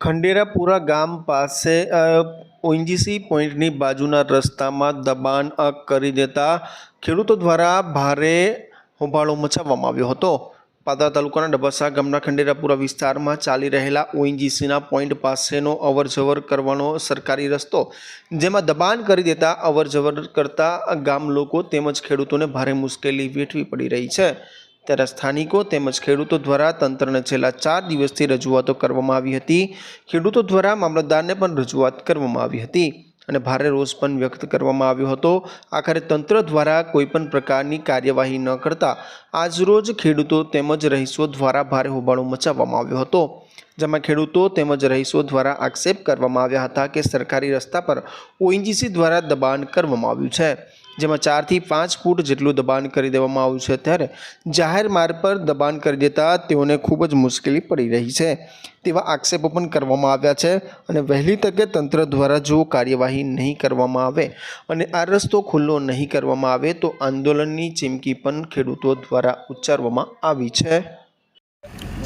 ખંડેરાપુરા ગામ પાસે ઓએનજીસી પોઈન્ટની બાજુના રસ્તામાં દબાણ કરી દેતા ખેડૂતો દ્વારા ભારે હોબાળો મચાવવામાં આવ્યો હતો. પાદરા તાલુકાના ડબસા ગામના ખંડેરાપુરા વિસ્તારમાં ચાલી રહેલા ઓએનજીસીના પોઈન્ટ પાસેનો અવરજવર કરવાનો સરકારી રસ્તો, જેમાં દબાણ કરી દેતા અવરજવર કરતા ગામ લોકો તેમજ ખેડૂતોને ભારે મુશ્કેલી વેઠવી પડી રહી છે. ત્યારે સ્થાનિકો તેમજ ખેડૂતો દ્વારા તંત્રને છેલ્લા ચાર દિવસથી રજૂઆતો કરવામાં આવી હતી. ખેડૂતો દ્વારા મામલતદારને પણ રજૂઆત કરવામાં આવી હતી અને ભારે રોષ પણ વ્યક્ત કરવામાં આવ્યો હતો. આખરે તંત્ર દ્વારા કોઈપણ પ્રકારની કાર્યવાહી ન કરતા આજરોજ ખેડૂતો તેમજ રહીશો દ્વારા ભારે હોબાળો મચાવવામાં આવ્યો હતો. જેમાં ખેડૂતો તેમજ રહીશો દ્વારા આક્ષેપ કરવામાં આવ્યા હતા કે સરકારી રસ્તા પર ઓએનજીસી દ્વારા દબાણ કરવામાં આવ્યું છે. જેમાં ચારથી પાંચ ફૂટ જેટલું દબાણ કરી દેવામાં આવ્યું છે. ત્યારે જાહેર માર્ગ પર દબાણ કરી દેતા તેઓને ખૂબ જ મુશ્કેલી પડી રહી છે. તેવા આક્ષેપો પણ કરવામાં આવ્યા છે અને વહેલી તકે તંત્ર દ્વારા જો કાર્યવાહી નહીં કરવામાં આવે અને આ રસ્તો ખુલ્લો નહીં કરવામાં આવે તો આંદોલનની ચીમકી પણ ખેડૂતો દ્વારા ઉચ્ચારવામાં આવી છે.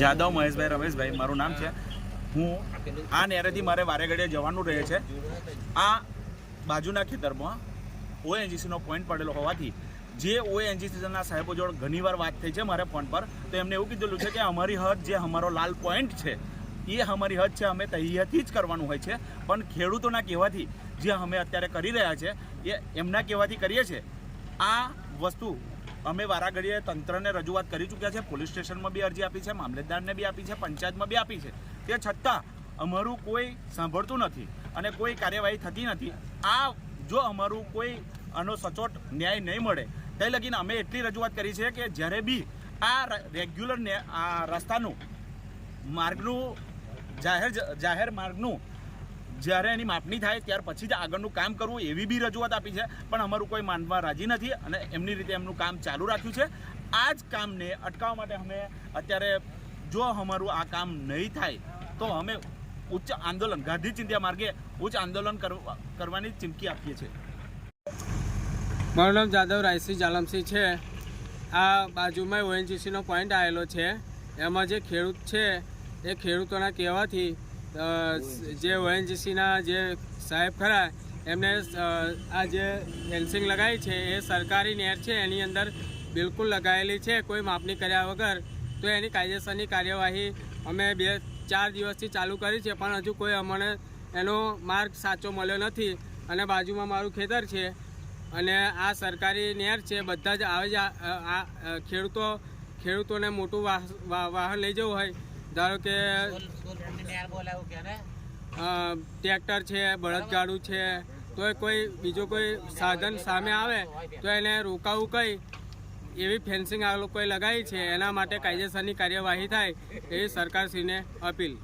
જાદવ મહેશભાઈ રમેશભાઈ, મારું નામ છે. હું આ નેરેથી મારે વારે જવાનું રહે છે. આ બાજુના ખેતરમાં ઓએનજીસીનો પોઈન્ટ પડેલો હોવાથી જે ઓએનજીસીના સાહેબો જોડે ઘણીવાર વાત થઈ છે મારે ફોન પર, તો એમને એવું કીધેલું છે કે અમારી હદ જે અમારો લાલ પોઈન્ટ છે, એ અમારી હદ છે, અમે તૈયારથી જ કરવાનું હોય છે. પણ ખેડૂતોના કહેવાથી જે અમે અત્યારે કરી રહ્યા છે, એ એમના કહેવાથી કરીએ છીએ. આ વસ્તુ અમે વારાઘડીએ તંત્રને રજૂઆત કરી ચૂક્યા છે, પોલીસ સ્ટેશનમાં બી અરજી આપી છે, મામલતદારને બી આપી છે, પંચાયતમાં બી આપી છે. તે છતાં અમારું કોઈ સાંભળતું નથી અને કોઈ કાર્યવાહી થતી નથી. આ જો અમારું કોઈ આનો સચોટ ન્યાય નહીં મળે તે લગીને અમે એટલી રજૂઆત કરી છે કે જ્યારે બી આ રેગ્યુલર આ રસ્તાનું માર્ગનું જાહેર જાહેર માર્ગનું જ્યારે એની માપણી થાય ત્યાર પછી જ આગળનું કામ કરવું, એવી બી રજૂઆત આપી છે, પણ અમારું કોઈ માનવા રાજી નથી અને એમની રીતે એમનું કામ ચાલુ રાખ્યું છે. આ જ કામને અટકાવવા માટે અમે અત્યારે જો અમારું આ કામ નહીં થાય, તો અમે ઉચ્ચ આંદોલન, ગાંધી ચિંતા માર્ગે ઉચ્ચ આંદોલન કરવા, કરવાની ચીમકી આપીએ છીએ. મારું નામ જાદવ રાયસિંહ જાલમસિંહ છે. આ બાજુમાં ઓએનજીસીનો પોઈન્ટ આવેલો છે. એમાં જે ખેડૂત છે, એ ખેડૂતોના કહેવાથી જે ઓએનજીસીના જે સાહેબ ખરા, એમને આ જે ફેન્સિંગ લગાવી છે, એ સરકારી નેર છે, એની અંદર બિલકુલ લગાવેલી છે. કોઈ માપણી કર્યા વગર, તો એની કાયદેસરની કાર્યવાહી અમે બે ચાર દિવસથી ચાલુ કરી છે પણ હજુ કોઈ અમને એનો માર્ગ સાચો મળ્યો નથી. અને બાજુમાં મારું ખેતર છે અને આ સરકારી નેર છે બધા જ આવે જ આ ખેડૂતો ખેડૂતોને મોટું વાહ- વાહ- વાહન લઈ જવું હોય. ધારો કે ટ્રેક્ટર છે બળદગાડું છે તો એ કોઈ બીજું કોઈ સાધન સામે આવે તો એને રોકાવું કઈ? એવી ફેન્સિંગ આ લોકોએ લગાવી છે એના માટે કાયદેસરની કાર્યવાહી થાય એવી સરકારશ્રીને અપીલ.